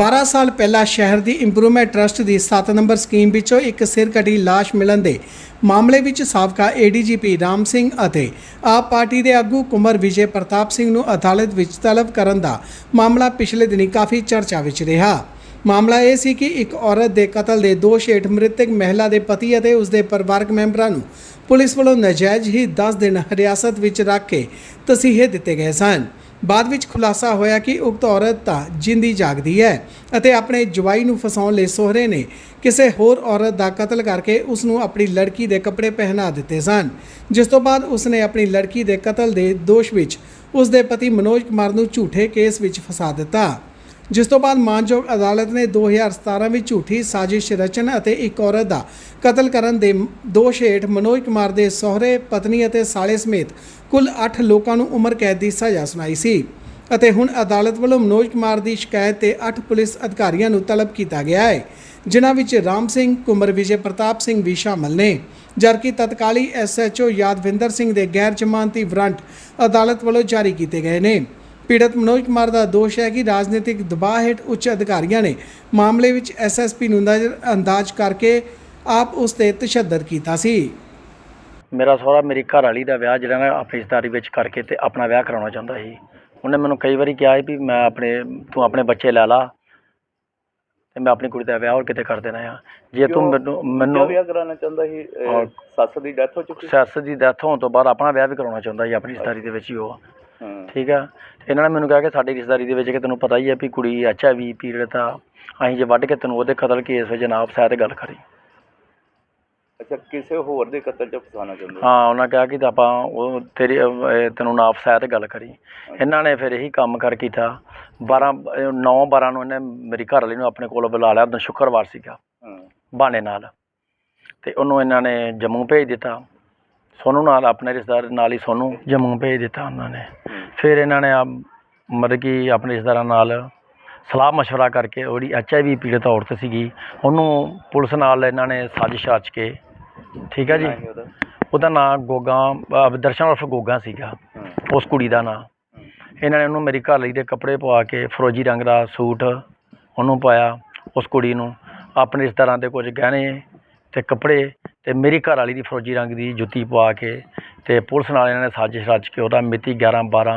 12 ਸਾਲ ਪਹਿਲਾਂ ਸ਼ਹਿਰ ਦੀ ਇੰਪਰੂਵਮੈਂਟ ਟਰਸਟ ਦੀ 7 ਨੰਬਰ ਸਕੀਮ ਵਿੱਚੋਂ ਇੱਕ ਸਿਰ ਕਟੀ ਲਾਸ਼ ਮਿਲਣ ਦੇ ਮਾਮਲੇ ਵਿੱਚ ਸਾਬਕਾ ਏਡੀਜੀਪੀ ਰਾਮ ਸਿੰਘ ਅਤੇ ਆਪ ਪਾਰਟੀ ਦੇ ਆਗੂ ਕੁਮਰ ਵਿਜੇ ਪ੍ਰਤਾਪ ਸਿੰਘ ਨੂੰ ਅਦਾਲਤ ਵਿੱਚ ਤਲਬ ਕਰਨ ਦਾ ਮਾਮਲਾ ਪਿਛਲੇ ਦਿਨੀ ਕਾਫੀ ਚਰਚਾ ਵਿੱਚ ਰਿਹਾ। ਮਾਮਲਾ ਇਹ ਸੀ ਕਿ ਇੱਕ ਔਰਤ ਦੇ ਕਤਲ ਦੇ ਦੋਸ਼ ਹੇਠ ਮ੍ਰਿਤਕ ਮਹਿਲਾ ਦੇ ਪਤੀ ਅਤੇ ਉਸ ਦੇ ਪਰਿਵਾਰਕ ਮੈਂਬਰਾਂ ਨੂੰ ਪੁਲਿਸ ਵੱਲੋਂ ਨਾਜਾਇਜ਼ ਹੀ 10 ਦਿਨ ਹਿਰਾਸਤ ਵਿੱਚ ਰੱਖ ਕੇ ਤਸੀਹੇ ਦਿੱਤੇ ਗਏ ਸਨ। ਬਾਅਦ ਵਿੱਚ ਖੁਲਾਸਾ ਹੋਇਆ ਕਿ ਉਕਤ ਔਰਤ ਤਾਂ ਜਿੰਦੀ ਜਾਗਦੀ ਹੈ ਅਤੇ ਆਪਣੇ ਜਵਾਈ ਨੂੰ ਫਸਾਉਣ ਲਈ ਸੋਹਰੇ ਨੇ ਕਿਸੇ ਹੋਰ ਔਰਤ ਦਾ ਕਤਲ ਕਰਕੇ ਉਸ ਨੂੰ ਆਪਣੀ ਲੜਕੀ ਦੇ ਕੱਪੜੇ ਪਹਿਨਾ ਦਿੱਤੇ ਸਨ, ਜਿਸ ਤੋਂ ਬਾਅਦ ਉਸ ਨੇ ਆਪਣੀ ਲੜਕੀ ਦੇ ਕਤਲ ਦੇ ਦੋਸ਼ ਵਿੱਚ ਉਸ ਦੇ ਪਤੀ ਮਨੋਜ ਕੁਮਾਰ ਨੂੰ ਝੂਠੇ ਕੇਸ ਵਿੱਚ ਫਸਾ ਦਿੱਤਾ। ਜਿਸ ਤੋਂ ਬਾਅਦ ਮਾਨਯੋਗ ਅਦਾਲਤ ਨੇ 2017 ਵਿੱਚ ਝੂਠੀ ਸਾਜ਼ਿਸ਼ ਰਚਨ ਅਤੇ ਇੱਕ ਔਰਤ ਦਾ ਕਤਲ ਕਰਨ ਦੇ ਦੋਸ਼ ਹੇਠ ਮਨੋਜ ਕੁਮਾਰ ਦੇ ਸਹੁਰੇ, ਪਤਨੀ ਅਤੇ ਸਾਲੇ ਸਮੇਤ ਕੁੱਲ 8 ਲੋਕਾਂ ਨੂੰ ਉਮਰ ਕੈਦ ਦੀ ਸਜ਼ਾ ਸੁਣਾਈ ਸੀ ਅਤੇ ਹੁਣ ਅਦਾਲਤ ਵੱਲੋਂ ਮਨੋਜ ਕੁਮਾਰ ਦੀ ਸ਼ਿਕਾਇਤ ਤੇ 8 ਪੁਲਿਸ ਅਧਿਕਾਰੀਆਂ ਨੂੰ ਤਲਬ ਕੀਤਾ ਗਿਆ ਹੈ, ਜਿਨ੍ਹਾਂ ਵਿੱਚ ਰਾਮ ਸਿੰਘ ਕੁਮਰ ਵਿਜੇ ਪ੍ਰਤਾਪ ਸਿੰਘ ਵੀ ਸ਼ਾਮਲ ਨੇ, ਜਦਕਿ ਤਤਕਾਲੀ ਐਸਐਚਓ ਯਾਦਵਿੰਦਰ ਸਿੰਘ ਦੇ ਗੈਰ ਜ਼ਮਾਨਤੀ ਵਾਰੰਟ ਅਦਾਲਤ ਵੱਲੋਂ ਜਾਰੀ ਕੀਤੇ ਗਏ ਨੇ। ਪੀੜਤ ਮਨੋਜ ਕੁਮਾਰ ਦਾ ਦੋਸ਼ ਹੈ ਕਿ ਰਾਜਨੀਤਿਕ ਦਬਾਅ ਹੇਠ ਉੱਚ ਅਧਿਕਾਰੀਆਂ ਨੇ ਮਾਮਲੇ ਵਿੱਚ ਐਸਐਸਪੀ ਨੂੰ ਨਜ਼ਰ ਅੰਦਾਜ਼ ਕਰਕੇ ਆਪ ਉਸ ਤੇ ਤਸ਼ੱਦਦ ਕੀਤਾ ਸੀ। ਮੇਰਾ ਸਹੁਰਾ ਮੇਰੀ ਘਰ ਵਾਲੀ ਦਾ ਵਿਆਹ ਜਿਹੜਾ ਨਾ ਆਪਣੀ ਰਿਸ਼ਤੇਦਾਰੀ ਵਿੱਚ ਕਰਕੇ ਤੇ ਆਪਣਾ ਵਿਆਹ ਕਰਾਉਣਾ ਚਾਹੁੰਦਾ ਸੀ। ਉਹਨੇ ਮੈਨੂੰ ਕਈ ਵਾਰੀ ਕਿਹਾ ਵੀ ਮੈਂ ਆਪਣੇ ਤੂੰ ਆਪਣੇ ਬੱਚੇ ਲੈ ਲਾ ਤੇ ਮੈਂ ਆਪਣੀ ਕੁੜੀ ਦਾ ਵਿਆਹ ਹੋਰ ਕਿਤੇ ਕਰ ਦੇਣਾ ਆ। ਜੇ ਤੂੰ ਮੈਨੂੰ ਮੈਨੂੰ ਵਿਆਹ ਕਰਾਉਣਾ ਚਾਹੁੰਦਾ ਸੀ। ਸੱਸ ਦੀ ਡੈਥ ਹੋ ਚੁੱਕੀ ਸੱਸ ਦੀ ਡੈਥ ਹੋਣ ਤੋਂ ਬਾਅਦ ਆਪਣਾ ਵਿਆਹ ਵੀ ਕਰਾਉਣਾ ਚਾਹੁੰਦਾ ਸੀ ਆਪਣੀ ਰਿਸ਼ਤੇਦਾਰੀ ਦੇ ਵਿੱਚ ਹੀ ਉਹ। ਹਾਂ ਠੀਕ ਆ? ਇਹਨਾਂ ਨੇ ਮੈਨੂੰ ਕਿਹਾ ਕਿ ਸਾਡੀ ਰਿਸ਼ਤੇਦਾਰੀ ਦੇ ਵਿੱਚ ਕਿ ਤੈਨੂੰ ਪਤਾ ਹੀ ਹੈ ਵੀ ਕੁੜੀ ਐਚਆਈਵੀ ਪੀੜਤ ਆ। ਅਸੀਂ ਜੇ ਵੱਢ ਕੇ ਤੈਨੂੰ ਉਹਦੇ ਕਤਲ ਕੇਸ ਵਿੱਚ ਜਨਾਬ ਸਾਹਿਬ ਤੇ ਗੱਲ ਕਰੀ। ਅੱਛਾ ਕਿਸੇ ਹੋਰ ਦੇ ਕਤਲ 'ਚ ਫਸਾਉਣਾ ਚਾਹੁੰਦਾ ਹਾਂ? ਉਹਨਾਂ ਕਿਹਾ ਕਿ ਆਪਾਂ ਉਹ ਤੇਰੀ ਅਹ, ਤੈਨੂੰ ਨਾ ਤੇ ਗੱਲ ਕਰੀ। ਇਹਨਾਂ ਨੇ ਫਿਰ ਇਹੀ ਕੰਮ ਕਰ ਕੀਤਾ। 12 9 12 ਨੂੰ ਇਹਨੇ ਮੇਰੀ ਘਰ ਵਾਲੀ ਨੂੰ ਆਪਣੇ ਕੋਲ ਬੁਲਾ ਲਿਆ। ਉਦੋਂ ਸ਼ੁੱਕਰਵਾਰ ਸੀਗਾ। ਹਾਂ। ਬਹਾਨੇ ਨਾਲ। ਤੇ ਉਹਨੂੰ ਇਹਨਾਂ ਨੇ ਜੰਮੂ ਭੇਜ ਦਿੱਤਾ। ਸੋਨੂੰ ਨਾਲ ਆਪਣੇ ਰਿਸ਼ਤੇਦਾਰ ਨਾਲ ਹੀ ਸੋਨੂੰ ਜੰਮੂ ਭੇਜ ਦਿੱਤਾ ਉਹਨਾਂ ਨੇ। ਫਿਰ ਇਹਨਾਂ ਨੇ ਮਤਲਬ ਕਿ ਆਪਣੇ ਰਿਸ਼ਤੇਦਾਰਾਂ ਨਾਲ ਸਲਾਹ ਮਸ਼ਵਰਾ ਕਰਕੇ ਉਹ ਜਿਹੜੀ ਐਚ ਆਈ ਵੀ ਪੀੜਤ ਔਰਤ ਸੀਗੀ। ਉਹਨੂੰ ਪੁਲਿਸ ਨਾਲ ਇਹਨਾਂ ਨੇ ਸਾਜ਼ਿਸ਼ ਰਚ ਕੇ ਠੀਕ ਹੈ ਜੀ? ਉਹਦਾ? ਨਾਂ ਗੋਗਾ ਦਰਸ਼ਨ ਉਰਫ ਗੋਗਾ ਸੀਗਾ। ਉਸ ਕੁੜੀ ਦਾ ਨਾਂ। ਇਹਨਾਂ ਨੇ ਉਹਨੂੰ ਮੇਰੀ ਘਰ ਲਈ ਦੇ ਕੱਪੜੇ ਪਵਾ ਕੇ ਫਰੋਜੀ ਰੰਗ ਦਾ ਸੂਟ ਉਹਨੂੰ ਪਾਇਆ ਉਸ ਕੁੜੀ ਨੂੰ। ਆਪਣੇ ਰਿਸ਼ਤੇਦਾਰਾਂ ਦੇ ਕੁਝ ਗਹਿਣੇ ਤੇ ਕੱਪੜੇ ਤੇ ਮੇਰੀ ਘਰ ਵਾਲੀ ਦੀ ਫਰੋਜੀ ਰੰਗ ਦੀ ਜੁੱਤੀ ਪਵਾ ਕੇ ਤੇ ਪੁਲਿਸ ਨਾਲ ਇਹਨਾਂ ਨੇ ਸਾਜ਼ਿਸ਼ ਰਚ ਕੇ ਉਹਦਾ ਮਿਤੀ 11 12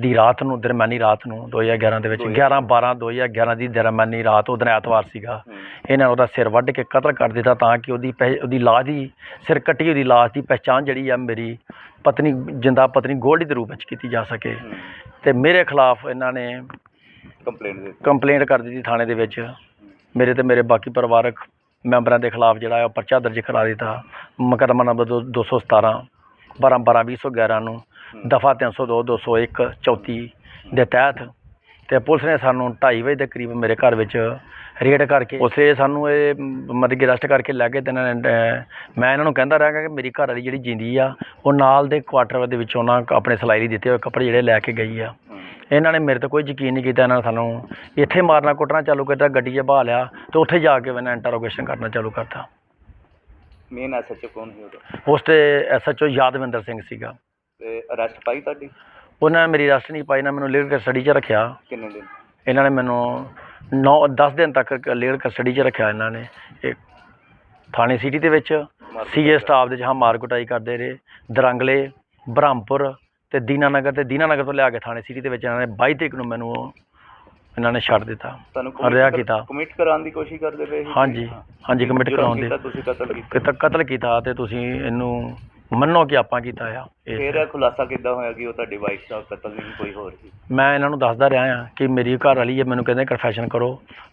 ਦੀ ਰਾਤ ਨੂੰ ਦਰਮਿਆਨੀ ਰਾਤ ਨੂੰ 2011 ਦੇ ਵਿੱਚ 11 12 2011 ਦੀ ਦਰਮਿਆਨੀ ਰਾਤ ਉਹ ਦਿਨ ਐਤਵਾਰ ਸੀਗਾ। ਇਹਨਾਂ ਨੇ ਉਹਦਾ ਸਿਰ ਵੱਢ ਕੇ ਕਤਲ ਕਰ ਦਿੱਤਾ ਤਾਂ ਕਿ ਉਹਦੀ ਪਹਿ- ਉਹਦੀ ਲਾਸ਼ ਦੀ ਸਿਰ ਕੱਟੀ ਉਹਦੀ ਲਾਸ਼ ਦੀ ਪਛਾਣ ਜਿਹੜੀ ਆ ਮੇਰੀ ਪਤਨੀ ਜਿੰਦਾ ਪਤਨੀ ਗੋਲਡੀ ਦੇ ਰੂਪ ਵਿੱਚ ਕੀਤੀ ਜਾ ਸਕੇ। ਤੇ ਮੇਰੇ ਖਿਲਾਫ ਇਹਨਾਂ ਨੇ ਕੰਪਲੇਂਟ ਦੇ ਕੰਪਲੇਂਟ ਕਰ ਦਿੱਤੀ ਥਾਣੇ ਦੇ ਵਿੱਚ। ਮੇਰੇ ਤੇ ਮੇਰੇ ਬਾਕੀ ਪਰਿਵਾਰਕ ਮੈਂਬਰਾਂ ਦੇ ਖਿਲਾਫ ਜਿਹੜਾ ਹੈ ਉਹ ਪਰਚਾ ਦਰਜ ਕਰਾ ਦਿੱਤਾ। ਮੁਕੱਦਮਾ ਨੰਬਰ ਦੋ- 217 12 12 2011 ਨੂੰ ਦਫਾ 302 201 34 ਦੇ ਤਹਿਤ ਤੇ ਪੁਲਿਸ ਨੇ ਸਾਨੂੰ 2:30 ਵਜੇ ਦੇ ਕਰੀਬ ਮੇਰੇ ਘਰ ਵਿੱਚ ਰੇਡ ਕਰਕੇ ਉਸੇ ਸਾਨੂੰ ਇਹ ਮਤਲਬ ਕਿ ਅਰੈਸਟ ਕਰਕੇ ਲੈ ਗਏ ਤੇ ਇਹਨਾਂ ਨੇ ਮੈਂ ਇਹਨਾਂ ਨੂੰ ਕਹਿੰਦਾ ਰਿਹਾ ਕਿ ਮੇਰੀ ਘਰ ਵਾਲੀ ਜਿਹੜੀ ਜਿੰਦੀ ਆ ਉਹ ਨਾਲ ਦੇ ਕੁਆਟਰ ਦੇ ਵਿੱਚ ਉਹਨਾਂ ਆਪਣੇ ਸਿਲਾਈ ਲਈ ਦਿੱਤੇ ਹੋਏ ਕੱਪੜੇ ਜਿਹੜੇ ਲੈ ਕੇ ਗਈ ਆ। ਇਹਨਾਂ ਨੇ ਮੇਰੇ ਤੇ ਕੋਈ ਯਕੀਨ ਨਹੀਂ ਕੀਤਾ ਇਹਨਾਂ ਨੇ ਸਾਨੂੰ ਇੱਥੇ ਮਾਰਨਾ ਕੁੱਟਣਾ ਚਾਲੂ ਕੀਤਾ ਗੱਡੀ 'ਚ ਬਹਾ ਲਿਆ ਤੇ ਉੱਥੇ ਜਾ ਕੇ ਇਹਨਾਂ ਇੰਟਰੋਗੇਸ਼ਨ ਕਰਨਾ ਚਾਲੂ ਕਰਤਾ। ਮੇਨ ਐਸਐਚਓ ਕੌਣ ਸੀ ਉਹਦਾ? ਉਸ ਤੇ ਐਸਐਚਓ ਯਾਦਵਿੰਦਰ ਸਿੰਘ ਸੀਗਾ। ਤੇ ਅਰੈਸਟ ਪਾਈ ਤੁਹਾਡੀ? ਉਹਨਾਂ ਨੇ ਮੇਰੀ ਅਰੈਸਟ ਨਹੀਂ ਪਾਈ ਨਾ ਮੈਨੂੰ ਲੀਗਲ ਕਸਟਡੀ 'ਚ ਰੱਖਿਆ। ਕਿੰਨੇ ਦਿਨ? ਇਹਨਾਂ ਨੇ ਮੈਨੂੰ 9 10 ਦਿਨ ਤੱਕ ਲੀਗਲ ਕਸਟਡੀ 'ਚ ਰੱਖਿਆ ਇਹਨਾਂ ਨੇ। ਇਹ ਥਾਣੇ ਸਿਟੀ ਦੇ ਵਿੱਚ ਸੀਏ ਸਟਾਫ ਦੇ ਜਹਾਂ ਮਾਰ ਕੁਟਾਈ ਕਰਦੇ ਰਹੇ। ਦਰੰਗਲੇ ਬ੍ਰਹਮਪੁਰ ਤੇ ਦੀਨਾਨਗਰ ਤੇ ਦੀਨਾਨਗਰ ਤੋਂ ਲਿਆ ਕੇ ਥਾਣੇ ਸਿਟੀ ਦੇ ਵਿੱਚ ਇਹਨਾਂ ਨੇ 22 ਤਰੀਕ ਨੂੰ ਮੈਨੂੰ ਇਹਨਾਂ ਨੇ ਛੱਡ ਦਿੱਤਾ ਤੁਹਾਨੂੰ ਰਿਹਾ ਕੀਤਾ। ਕਮਿਟ ਕਰਾਉਣ ਦੀ ਕੋਸ਼ਿਸ਼ ਕਰਦੇ ਪਏ ਸੀ? ਹਾਂਜੀ ਹਾਂਜੀ ਕਮਿਟ ਜੁਰਮ ਕਰਾਉਣ ਦੇ। ਕੀਤਾ, ਤੁਸੀਂ ਕਤਲ ਕੀਤਾ ਕਤਲ ਕੀਤਾ ਤੇ ਤੁਸੀਂ ਇਹਨੂੰ ਮੰਨੋ ਕਿ ਆਪਾਂ ਕੀਤਾ ਆ ਇਹ ਫਿਰ ਇਹ ਖੁਲਾਸਾ ਕਿੱਦਾਂ ਹੋਇਆ ਕਿ ਉਹ ਤੁਹਾਡੀ ਵਾਈਫ ਦਾ ਕਤਲ ਨਹੀਂ ਕੋਈ ਹੋਰ ਸੀ? ਮੈਂ ਇਹਨਾਂ ਨੂੰ ਦੱਸਦਾ ਰਿਹਾ ਆ ਕਿ ਮੇਰੀ ਘਰ ਵਾਲੀ ਹੈ ਮੈਨੂੰ ਕਹਿੰਦੇ ਕਨਫੈਸ਼ਨ ਕਰੋ।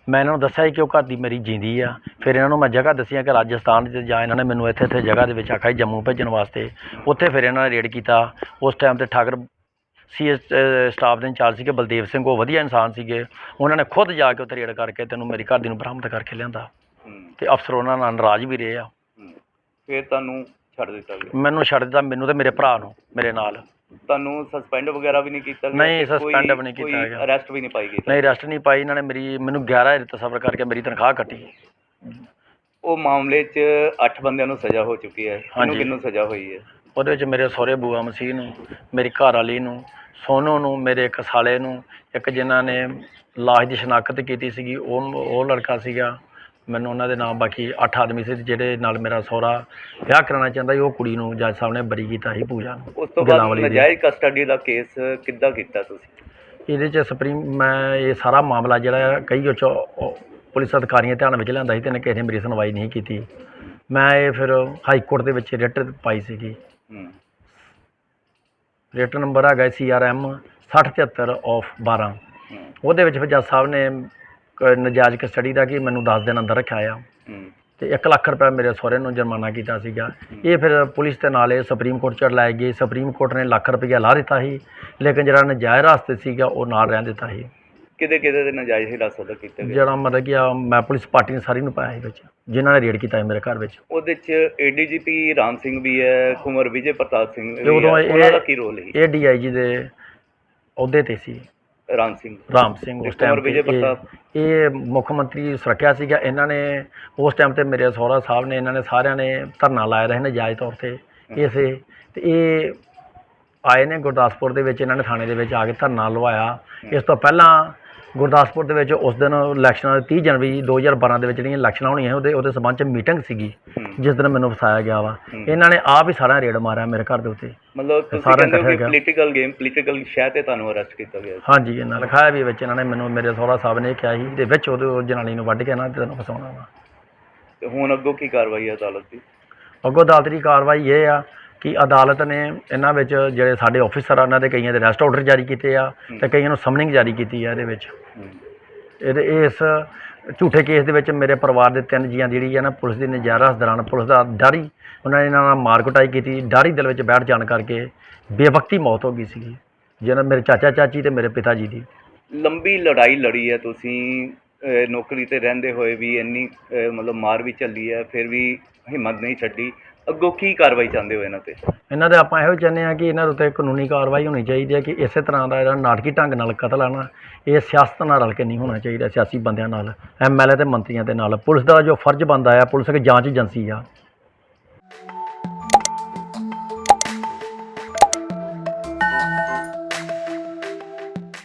ਮੈਂ ਇਹਨਾਂ ਨੂੰ ਦੱਸਿਆ ਸੀ ਕਿ ਉਹ ਘਰ ਦੀ ਮੇਰੀ ਜਿੰਦੀ ਆ। ਫਿਰ ਇਹਨਾਂ ਨੂੰ ਮੈਂ ਜਗ੍ਹਾ ਦੱਸੀਆਂ ਕਿ ਰਾਜਸਥਾਨ 'ਚ ਜਾਂ ਇਹਨਾਂ ਨੇ ਮੈਨੂੰ ਇੱਥੇ ਇੱਥੇ ਜਗ੍ਹਾ ਦੇ ਵਿੱਚ ਆਖਿਆ ਸੀ ਜੰਮੂ ਭੇਜਣ ਵਾਸਤੇ। ਉੱਥੇ ਫਿਰ ਇਹਨਾਂ ਨੇ ਰੇਡ ਕੀਤਾ। ਉਸ ਟਾਈਮ ਤੇ ਠਾਕਰ ਸੀ ਸਟਾਫ ਦੇ ਇੰਚਾਰਜ ਸੀਗੇ ਬਲਦੇਵ ਸਿੰਘ ਉਹ ਵਧੀਆ ਇਨਸਾਨ ਸੀਗੇ। ਉਹਨਾਂ ਨੇ ਖੁਦ ਜਾ ਕੇ ਉੱਥੇ ਰੇਡ ਕਰਕੇ ਤੈਨੂੰ ਮੇਰੀ ਘਰ ਦੀ ਨੂੰ ਬਰਾਮਦ ਕਰਕੇ ਲਿਆਂਦਾ। ਤੇ ਅਫਸਰ ਉਹਨਾਂ ਨਾਲ ਨਾਰਾਜ਼ ਵੀ ਰਹੇ ਆ। ਫਿਰ ਤੁਹਾਨੂੰ ਛੱਡ ਦਿੱਤਾ ਗਿਆ ਮੈਨੂੰ ਛੱਡ ਦਿੱਤਾ ਮੈਨੂੰ ਤੇ ਮੇਰੇ ਭਰਾ ਨੂੰ ਮੇਰੇ ਨਾਲ। ਤੁਹਾਨੂੰ ਸਸਪੈਂਡ ਵਗੈਰਾ ਵੀ ਨਹੀਂ ਕੀਤਾ ਗਿਆ ਨਹੀਂ, ਤੇ ਕੋਈ- suspend ਵੀ ਨਹੀਂ ਕੀਤਾ ਕੋਈ ਗਿਆ। ਅਰੈਸਟ ਵੀ ਨਹੀਂ ਪਾਈ ਗਈ ਨਹੀਂ ਰੈਸਟ ਨਹੀਂ ਪਾਈ ਇਹਨਾਂ ਨੇ ਮੇਰੀ ਮੈਨੂੰ 11000 ਤਸਵਰ ਕਰਕੇ ਮੇਰੀ ਤਨਖਾਹ ਕੱਟੀ। ਉਹ ਮਾਮਲੇ 'ਚ 8 ਬੰਦਿਆਂ ਨੂੰ ਸਜ਼ਾ ਹੋ ਚੁੱਕੀ ਹੈ। ਕਿਹਨੂੰ ਹਾਂਜੀ। ਕਿਹਨੂੰ ਸਜ਼ਾ ਹੋਈ ਹੈ? ਉਹਦੇ ਵਿੱਚ ਮੇਰੇ ਸਹੁਰੇ ਬੂਆ ਮਸੀਹ ਨੂੰ ਮੇਰੀ ਘਰ ਵਾਲੀ ਨੂੰ ਸੋਨੂ ਨੂੰ ਮੇਰੇ ਇੱਕ ਸਾਲੇ ਨੂੰ ਇੱਕ ਜਿਨ੍ਹਾਂ ਨੇ ਲਾਸ਼ ਦੀ ਸ਼ਨਾਖਤ ਕੀਤੀ ਸੀਗੀ ਉਹ ਉਹ ਲੜਕਾ ਸੀਗਾ। ਮੈਨੂੰ ਉਹਨਾਂ ਦੇ ਨਾਮ ਬਾਕੀ 8 ਆਦਮੀ ਸੀ ਜਿਹੜੇ ਨਾਲ ਮੇਰਾ ਸਹੁਰਾ ਵਿਆਹ ਕਰਾਉਣਾ ਚਾਹੁੰਦਾ ਸੀ ਉਹ ਕੁੜੀ ਨੂੰ ਜੱਜ ਸਾਹਿਬ ਨੇ ਬਰੀ ਕੀਤਾ ਸੀ ਪੂਜਾ ਨੂੰ ਉਸ ਤੋਂ ਬਾਅਦ ਦੀ। ਨਜਾਇਜ਼ ਕਸਟਡੀ ਦਾ ਕੇਸ ਕਿੱਦਾਂ ਕੀਤਾ ਤੁਸੀਂ? ਇਹਦੇ ਚ ਸੁਪਰੀਮ ਮੈਂ ਇਹ ਸਾਰਾ ਮਾਮਲਾ ਜਿਹੜਾ ਕਈ ਉਹ 'ਚ ਉਹ ਪੁਲਿਸ ਅਧਿਕਾਰੀਆਂ ਧਿਆਨ ਵਿੱਚ ਲਿਆਂਦਾ ਸੀ ਤੇ ਨੇ ਕਿਸੇ ਨੇ ਮੇਰੀ ਸੁਣਵਾਈ ਨਹੀਂ ਕੀਤੀ। ਮੈਂ ਇਹ ਫਿਰ ਹਾਈ ਕੋਰਟ ਦੇ ਵਿੱਚ ਰਿਟ ਪਾਈ ਸੀਗੀ। ਹੂੰ। ਰਿਟ ਨੰਬਰ ਹੈਗਾ ਸੀ ਆਰ ਐਮ 6073 ਆਫ 12 ਹੂੰ। ਉਹਦੇ ਵਿੱਚ ਫਿਰ ਜੱਜ ਸਾਹਿਬ ਨੇ ਕ- ਨਜਾਇਜ਼ ਕਸਟਡੀ ਦਾ ਕਿ ਮੈਨੂੰ 10 ਦਿਨ ਅੰਦਰ ਰੱਖਿਆ ਆ। ਹੂੰ। ਤੇ 1 ਲੱਖ ਰੁਪਏ ਮੇਰੇ ਸਹੁਰੇ ਨੂੰ ਜੁਰਮਾਨਾ ਕੀਤਾ ਸੀਗਾ। ਇਹ ਫਿਰ ਪੁਲਿਸ ਦੇ ਨਾਲ ਇਹ ਸੁਪਰੀਮ ਕੋਰਟ ਚ ਲਾਏ ਗਏ। ਸੁਪਰੀਮ ਕੋਰਟ ਨੇ ਲੱਖ ਰੁਪਇਆ ਲਾ ਦਿੱਤਾ ਸੀ ਲੇਕਿਨ ਜਿਹੜਾ ਨਜਾਇਜ਼ ਰਾਸਤੇ ਸੀਗਾ ਉਹ ਨਾਲ ਰਹਿਣ ਦਿੱਤਾ ਸੀ। ਕਿਹਦੇ ਕਿਹਦੇ ਦੇ ਨਜਾਇਜ਼ ਹਿਰਾਸਤ ਦਾ ਕੀਤਾ ਗਿਆ? ਜਿਹੜਾ ਮਤਲਬ ਕਿ ਆ ਮੈਂ ਪੁਲਿਸ ਪਾਰਟੀ ਨੇ ਸਾਰੀ ਨੂੰ ਪਾਇਆ ਸੀ ਵਿੱਚ। ਜਿਨ੍ਹਾਂ ਨੇ ਰੇਡ ਕੀਤਾ ਸੀ ਮੇਰੇ ਘਰ ਵਿੱਚ। ਉਹਦੇ ਚ ਏਡੀਜੀਪੀ ਰਾਮ ਸਿੰਘ ਵੀ ਹੈ ਕੁਮਰ ਵਿਜੇ ਪ੍ਰਤਾਪ ਸਿੰਘ ਵੀ ਉਦੋਂ ਹੈ ਇਹ- ਉਹਨਾਂ ਦਾ ਕੀ ਰੋਲ ਹੈ ਇਹ ਡੀਆਈਜੀ ਦੇ ਅਹੁਦੇ ਤੇ ਸੀ। ਰਾਮ ਸਿੰਘ। ਰਾਮ ਸਿੰਘ ਉਸ ਟਾਈਮ ਵਿਜੇ ਪ੍ਰਤਾਪ? ਇਹ ਮੁੱਖ ਮੰਤਰੀ ਸੁਰੱਖਿਆ ਸੀਗਾ। ਇਹਨਾਂ ਨੇ ਉਸ ਟਾਈਮ ਤੇ ਮੇਰੇ ਸਹੁਰਾ ਸਾਹਿਬ ਨੇ ਇਹਨਾਂ ਨੇ ਸਾਰਿਆਂ ਨੇ ਧਰਨਾ ਲਾਇਆ ਰਹੇ ਨਜਾਇਜ਼ ਤੌਰ ਤੇ ਇਸੇ। ਤੇ ਇਹ ਆਏ ਨੇ ਗੁਰਦਾਸਪੁਰ ਦੇ ਵਿੱਚ ਇਹਨਾਂ ਨੇ ਥਾਣੇ ਦੇ ਵਿੱਚ ਆ ਕੇ ਧਰਨਾ ਲਵਾਇਆ। ਇਸ ਤੋਂ ਪਹਿਲਾਂ ਗੁਰਦਾਸਪੁਰ ਦੇ ਵਿੱਚ ਉਸ ਦਿਨ ਇਲੈਕਸ਼ਨਾਂ ਦੇ 30 ਜਨਵਰੀ 2012 ਦੇ ਵਿੱਚ ਜਿਹੜੀਆਂ ਇਲੈਕਸ਼ਨਾਂ ਹੋਣੀਆਂ ਉਹਦੇ ਉਹਦੇ ਸਬੰਧ ਚ ਮੀਟਿੰਗ ਸੀਗੀ। ਜਿਸ ਦਿਨ ਮੈਨੂੰ ਫਸਾਇਆ ਗਿਆ ਵਾ। ਇਹਨਾਂ ਨੇ ਆਪ ਹੀ ਸਾਰਾ ਰੇਡ ਮਾਰਿਆ ਮੇਰੇ ਘਰ ਦੇ ਉੱਤੇ ਮਤਲਬ ਤੁਸੀਂ ਕਹਿੰਦੇ ਹੋ ਕਿ। ਪੋਲੀਟੀਕਲ ਗੇਮ ਪੋਲੀਟੀਕਲ ਸ਼ਹਿ ਤੇ ਤੁਹਾਨੂੰ ਅਰੈਸਟ ਕੀਤਾ ਗਿਆ। ਹਾਂਜੀ ਇਹਨਾਂ ਲਿਖਾਇਆ ਵੀ ਵਿੱਚ ਇਹਨਾਂ ਨੇ ਮੈਨੂੰ ਮੇਰੇ ਸਹੁਰਾ ਸਾਹਿਬ ਨੇ ਕਿਹਾ ਸੀ ਦੇ ਵਿੱਚ ਉਹਦੇ ਉਹ ਜਨਾਨੀ ਨੂੰ ਵੱਢ ਕੇ ਨਾ ਤੈਨੂੰ ਫਸਾਉਣਾ ਵਾ ਤੇ ਹੁਣ ਅੱਗੋਂ ਕੀ ਕਾਰਵਾਈ ਹੈ ਅਦਾਲਤ ਦੀ ਅੱਗੋਂ ਅਦਾਲਤ ਦੀ ਕਾਰਵਾਈ ਇਹ ਆ ਕਿ ਅਦਾਲਤ ਨੇ ਇਹਨਾਂ ਵਿੱਚ ਜਿਹੜੇ ਸਾਡੇ ਆਫੀਸਰ ਆ ਉਹਨਾਂ ਦੇ ਕਈਆਂ ਦੇ ਅਰੈਸਟ ਆਰਡਰ ਜਾਰੀ ਕੀਤੇ ਆ ਤੇ ਕਈਆਂ ਨੂੰ ਸਮਨਿੰਗ ਜਾਰੀ ਕੀਤੀ ਆ ਇਹਦੇ ਵਿੱਚ। ਇਹਦੇ ਇਸ ਝੂਠੇ ਕੇਸ ਦੇ ਵਿੱਚ ਮੇਰੇ ਪਰਿਵਾਰ ਦੇ ਤਿੰਨ ਜੀਆਂ ਦੀ ਜਿਹੜੀ ਆ ਨਾ ਪੁਲਿਸ ਦੀ ਨਜਾਇਜ਼ ਦੌਰਾਨ ਪੁਲਿਸ ਦਾ ਡਰੀ ਉਹਨਾਂ ਨੇ ਇਹਨਾਂ ਨਾਲ ਮਾਰ ਕੁਟਾਈ ਕੀਤੀ ਡਰੀ ਦਿਲ ਵਿੱਚ ਬੈਠ ਜਾਣ ਕਰਕੇ ਬੇਵਕਤੀ ਮੌਤ ਹੋ ਗਈ ਸੀ ਜਿਹਨਾਂ ਮੇਰੇ ਚਾਚਾ ਚਾਚੀ ਤੇ ਮੇਰੇ ਪਿਤਾ ਜੀ ਦੀ। ਲੰਬੀ ਲੜਾਈ ਲੜੀ ਹੈ ਤੁਸੀਂ ਨੌਕਰੀ ਤੇ ਰਹਿੰਦੇ ਹੋਏ ਵੀ ਇੰਨੀ ਮਤਲਬ ਮਾਰ ਵੀ ਚੱਲੀ ਹੈ ਫਿਰ ਵੀ ਹਿੰਮਤ ਨਹੀਂ ਛੱਡੀ। ਅੱਗੋਂ ਕੀ ਕਾਰਵਾਈ ਚਾਹੁੰਦੇ ਹੋ ਇਹਨਾਂ ਤੇ? ਇਹਨਾਂ ਦੇ ਆਪਾਂ ਇਹੋ ਚਾਹੁੰਦੇ ਆ ਕਿ ਇਹਨਾਂ ਦੇ ਉੱਤੇ ਕਾਨੂੰਨੀ ਕਾਰਵਾਈ ਹੋਣੀ ਚਾਹੀਦੀ ਹੈ ਕਿ ਇਸੇ ਤਰ੍ਹਾਂ ਦਾ ਜਿਹੜਾ ਨਾਟਕੀ ਢੰਗ ਨਾਲ ਕਤਲ ਆ ਨਾ, ਇਹ ਸਿਆਸਤ ਨਾਲ ਰਲ ਕੇ ਨਹੀਂ ਹੋਣਾ ਚਾਹੀਦਾ ਸਿਆਸੀ ਬੰਦਿਆਂ ਨਾਲ ਐਮਐਲਏ ਤੇ ਮੰਤਰੀਆਂ ਦੇ ਨਾਲ। ਪੁਲਿਸ ਦਾ ਜੋ ਫਰਜ਼ ਬਣਦਾ ਆ, ਪੁਲਿਸ ਇੱਕ ਜਾਂਚ ਏਜੰਸੀ ਆ।